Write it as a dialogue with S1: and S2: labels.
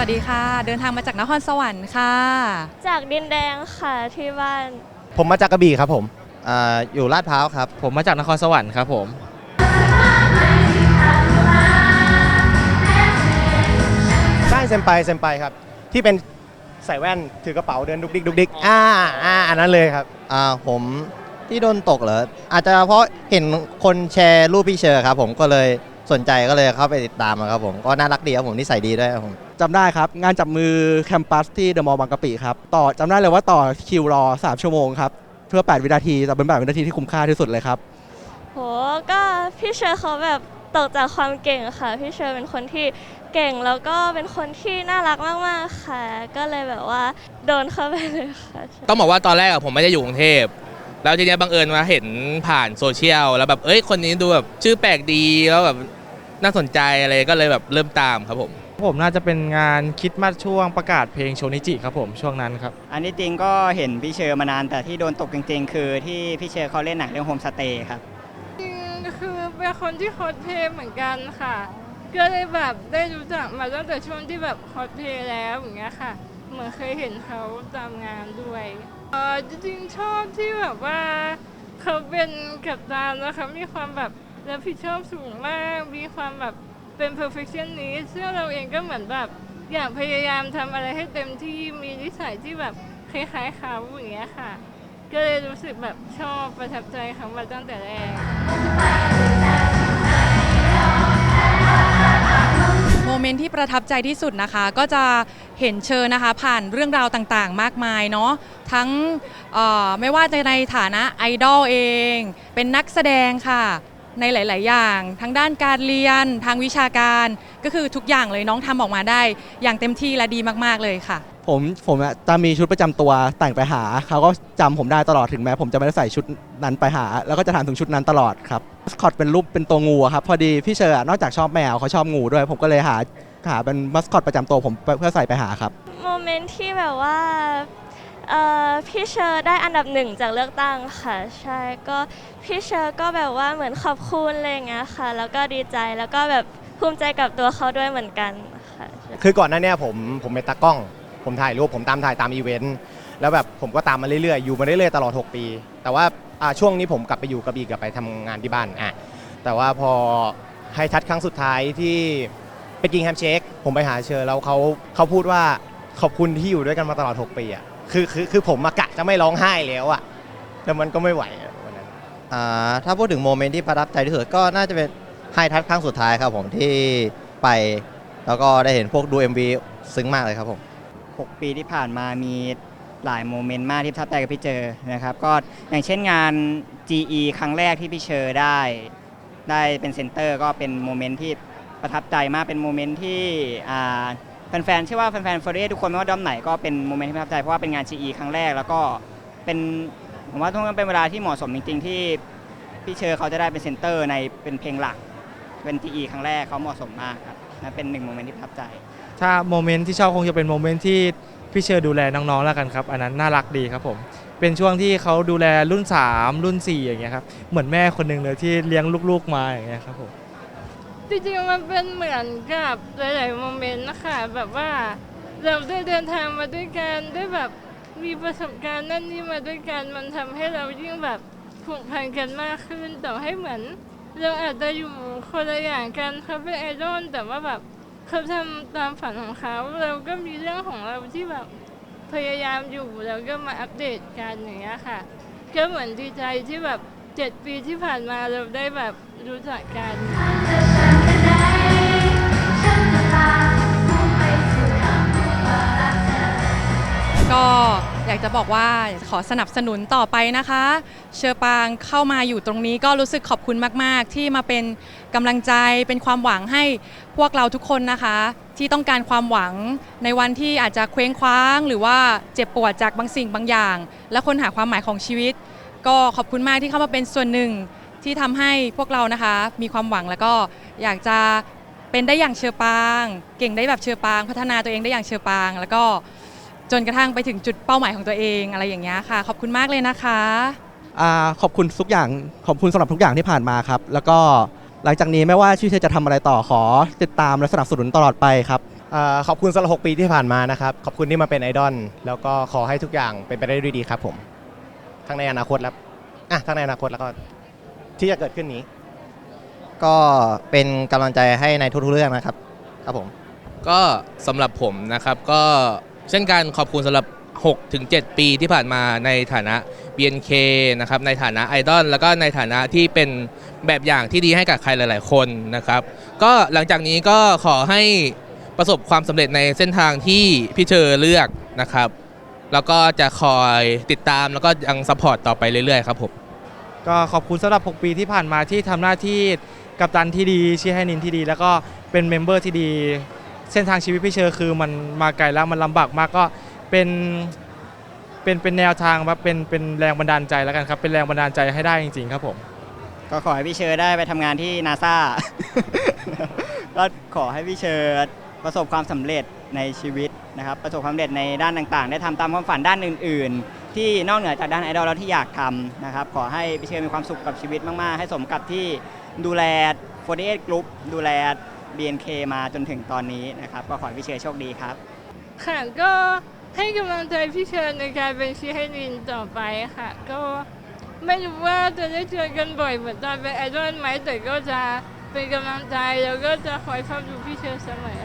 S1: เดินทางมาจากนครสวรรค์ค่ะ
S2: จากดินแดงค่ะที่บ้าน
S3: ผมมาจากกระบี่ครับผม
S4: อ่าอยู่ลาดพร้าวครับ
S5: ผมมาจากนครสวรรค์ครับผม
S3: ใช่เซมไปเซมไปครับ ที่เป็นใส่แว่นถือกระเป๋าเดินดุกดิกดุกดิกอ่าอ่าอันนั้นเลยครับ
S4: อ่าผมที่โดนตกเหรออาจจะเพราะเห็นคนแชร์รูปพี่เชอร์ครับ ผมก็เลยสนใจก็เลยเข้าไปติดตามอะครับผมก็น่ารักดีครับผมนิสัยดีด้วยครับผม
S6: จำได้ครับ งานจับมือแคมปัสที่เดอะมอลล์บางกะปิครับ ต่อจำได้เลยว่าต่อคิวรอ 3 ชั่วโมงครับ เพื่อ 8 วินาทีแต่เป็น8วินาทีที่คุ้มค่าที่สุดเลยครับ
S2: โห ก็พี่เชอร์เขาแบบตกจากความเก่งค่ะ พี่เชอร์เป็นคนที่เก่งแล้วก็เป็นคนที่น่ารักมาก ๆ ค่ะ ก็เลยแบบว่าโดนเข้าไปเลยค่ะ
S5: ต้องบอกว่าตอนแรกอะผมไม่ได้อยู่กรุงเทพแล้วทีเนี้ยบังเอิญมาเห็นผ่านโซเชียลแล้วแบบเอ้ยคนนี้ดูแบบชื่อแปลกดีแล้วแบบน่าสนใจอะไรก็เลยแบบเริ่มตามครับผม
S7: ผมน่าจะเป็นงานคริดมาสช่วงประกาศเพลงโชนิจิครับผมช่วงนั้นครับ
S8: อันที่จริงก็เห็นพี่เชอร์มานานแต่ที่โดนตกจริงๆ คือที่พี่เชอร์เขาเล่นหนังเรื่องโฮมสเตย์ครับ
S9: คือเป็นคนที่คอสเพลย์เหมือนกันค่ะ ก็เลยแบบได้รู้จักมาตั้งแต่ช่วงที่แบบคอสเพลย์แล้วอย่างเงี้ยค่ะ เหมือนเคยเห็นเขาตามงานด้วยเออจริงๆชอบที่แบบว่าเขาเป็นกัปตันนะคะมีความแบบรับผิดชอบสูงมากมีความแบบ เป็น perfectionist ซึ่งเราเองก็เหมือนแบบ อยากพยายามทำอะไรให้เต็มที่มีนิสัยที่แบบคล้ายๆเขาอย่างเงี้ยค่ะ ก็เลยรู้สึกแบบชอบประทับใจเขามาตั้งแต่แรก
S1: โมเมนต์ที่ประทับใจที่สุดนะคะ ก็จะเห็นเชิญนะคะผ่านเรื่องราวต่างๆ มากมายเนาะทั้งเอ่อไม่ว่าจะในฐานะไอดอลเอง เป็นนักแสดงค่ะ ในหลาย ๆ อย่าง ทั้งด้านการเรียน ทางวิชาการ ก็คือทุกอย่างเลยน้องทำออกมาได้ อย่างเต็มที่และดีมาก ๆ เลยค่ะ
S6: ผมผมอะจะมีชุดประจำตัวแต่งไปหา เขาก็จำผมได้ตลอดถึงแม้ผมจะไม่ได้ใส่ชุดนั้นไปหา แล้วก็จะถามถึงชุดนั้นตลอดครับมัสคอตเป็นรูปเป็นตัวงูอะครับพอดีพี่เชอร์อะนอกจากชอบแมวเขาชอบงูด้วย ผมก็เลยหาหาเป็นมัสคอตประจำตัวผมเพื่อใส่ไปหาครับ
S2: โมเมนต์ที่แบบว่า เอ่อพี่เชอร์ได้อันดับหนึ่งจากเลือกตั้งค่ะ ใช่ก็พี่เชอร์ก็แบบว่าเหมือนขอบคุณอะไรอย่างเงี้ยค่ะ แล้วก็ดีใจแล้วก็แบบภูมิใจกับตัวเขาด้วยเหมือนกันค่ะ
S3: คือก่อนหน้าเนี้ผมผมเป็นตากล้อง ผมถ่ายรูปผมตามถ่ายตามอีเวนต์แล้วแบบผมก็ตามมาเรื่อยๆอยู่มาเรื่อยๆตลอด 6 ปี แต่ว่าอ่าช่วงนี้ผมกลับไปอยู่กระบี่กลับไปทำงานที่บ้านอะแต่ว่าพอให้ทัดครั้งสุดท้ายที่เป็นกิงแฮมเชคผมไปหาเชอร์แล้วเขาเขาพูดว่าขอบคุณที่อยู่ด้วยกันมาตลอด 6 ปีอะ คือคือคือผมมากะจะไม่ร้องไห้แล้วอะแต่มันก็ไม่ไหวอะวันนั้น
S4: อ่าถ้าพูดถึงโมเมนต์ที่ประทับใจที่สุดก็น่าจะเป็นไฮทัชครั้งสุดท้ายครับผมที่ไป แล้วก็ได้เห็นพวกดู MV ซึ้งมากเลยครับผม
S8: 6 ปีที่ผ่านมามีหลายโมเมนต์มากที่ประทับใจกับพี่เจอนะครับ ก็อย่างเช่นงาน GE ครั้งแรกที่พี่เชอร์ได้ ได้เป็นเซนเตอร์ก็เป็นโมเมนต์ที่ประทับใจมากเป็นโมเมนต์ที่อ่า แฟนๆเชื่อว่าแฟนๆเฟอร์เรทุกคนไม่ว่าด้อมไหนก็เป็นโมเมนต์ที่ประทับใจเพราะว่าเป็นงาน GE ครั้งแรก แล้วก็เป็นผมว่าทุกคนเป็นเวลาที่เหมาะสมจริงๆ ที่พี่เชอร์เขาจะได้เป็นเซนเตอร์ในเป็นเพลงหลักเป็น GE ครั้งแรกเขาเหมาะสมมากครับนั่นเป็นหนึ่งโมเมนต์ที่ประทับใจ
S7: ถ้าโมเมนต์ที่ชอบคงจะเป็นโมเมนต์ที่พี่เชอร์ดูแลน้องๆแล้วกันครับ อันนั้นน่ารักดีครับผมเป็นช่วงที่เขาดูแลรุ่น 3 รุ่น 4 อย่างเงี้ยครับเหมือนแม่คนหนึ่งเลยที่เลี้ยงลูกๆมาอย่างเงี้ยครับผม
S9: จริงๆมันเป็นเหมือนกับหลายๆโมเมนต์นะคะแบบว่าเราได้เดินทางมาด้วยกันได้แบบมีประสบการณ์นั่นนี่มาด้วยกันมันทำให้เรายิ่งแบบผูกพันกันมากขึ้นต่อให้เหมือน เราอาจจะอยู่คนละอย่างกันเขาเป็นไอดอลแต่ว่าแบบเขาทำตามฝันของเขาเราก็มีเรื่องของเราที่แบบพยายามอยู่แล้วก็มาอัปเดตกันอย่างเงี้ยค่ะ ก็เหมือนดีใจที่แบบเจ็ดปีที่ผ่านมาเราได้แบบรู้จักกัน
S1: ก็อยากจะบอกว่าขอสนับสนุนต่อไปนะคะ เชอปางเข้ามาอยู่ตรงนี้ก็รู้สึกขอบคุณมาก ๆ ที่มาเป็นกำลังใจเป็นความหวังให้พวกเราทุกคนนะคะ ที่ต้องการความหวังในวันที่อาจจะเคว้งคว้าง หรือว่าเจ็บปวดจากบางสิ่งบางอย่าง และค้นหาความหมายของชีวิต ก็ขอบคุณมากที่เข้ามาเป็นส่วนหนึ่งที่ทำให้พวกเรานะคะ มีความหวังแล้วก็อยากจะเป็นได้อย่างเชอปาง เก่งได้แบบเชอปาง พัฒนาตัวเองได้อย่างเชอปาง แล้วก็ จนกระทั่งไปถึงจุดเป้าหมายของตัวเองอะไรอย่างเงี้ยค่ะ ขอบคุณมากเลยนะคะ
S6: อ่าขอบคุณทุกอย่างขอบคุณสำหรับทุกอย่างที่ผ่านมาครับ แล้วก็หลังจากนี้ไม่ว่าชื่อเธอจะทำอะไรต่อขอ ติดตามและสนับสนุนตลอดไปครับ
S3: เอ่อขอบคุณสำหรับ6ปีที่ผ่านมานะครับ ขอบคุณที่มาเป็นไอดอลแล้วก็ขอให้ทุกอย่างเป็นไปได้ด้วยดีครับผม ทั้งในอนาคตแล้วอะทั้งในอนาคตแล้วก็ที่จะเกิดขึ้นนี้
S4: ก็เป็นกำลังใจให้ในทุกๆเรื่องนะครับ ครับผม
S5: ก็สำหรับผมนะครับก็ เช่นกันขอบคุณสำหรับ 6-7 ปีที่ผ่านมาในฐานะ BNK นะครับในฐานะไอดอลแล้วก็ในฐานะที่เป็นแบบอย่างที่ดีให้กับใครหลาย ๆ คนนะครับก็หลังจากนี้ก็ขอให้ประสบความสำเร็จในเส้นทางที่พี่เชอเลือกนะครับ แล้วก็จะคอยติดตามแล้วก็ยังซัพพอร์ตต่อไปเรื่อยๆครับผม
S7: ก็ขอบคุณสำหรับ 6 ปีที่ผ่านมาที่ทำหน้าที่กัปตันที่ดีชี้ให้นินที่ดี แล้วก็เป็นเมมเบอร์ที่ดี เส้นทางชีวิตพี่เชอร์คือมันมาไกลแล้วมันลำบากมากก็เป็นเป็นเป็นแนวทางครับเป็นเป็นแรงบันดาลใจแล้วกันครับ เป็นแรงบันดาลใจให้ได้จริงๆครับผม
S8: ก็ขอให้พี่เชอร์ได้ไปทำงานที่นาซา ก็ขอให้พี่เชอร์ประสบความสำเร็จในชีวิตนะครับ ประสบความสำเร็จในด้านต่างๆ ได้ทำตามความฝันด้านอื่น ๆ ที่นอกเหนือจากด้านไอดอลแล้วที่อยากทำนะครับ ขอให้พี่เชอร์มีความสุขกับชีวิตมาก ๆ ให้สมกับที่ดูแล48 Group ดูแล BNK มาจนถึงตอนนี้นะครับ ก็ขอให้พี่เชยโชคดีครับ
S9: ค่ะก็ให้กำลังใจพี่เชิญในการเป็นชีให้ลินต่อไปค่ะ ก็ไม่รู้ว่าจะได้เจอกันบ่อยเหมือนตอนเป็นไอดอลไหมแต่ก็จะเป็นกำลังใจแล้วก็จะคอยเฝ้าดูพี่เชิญเสมอ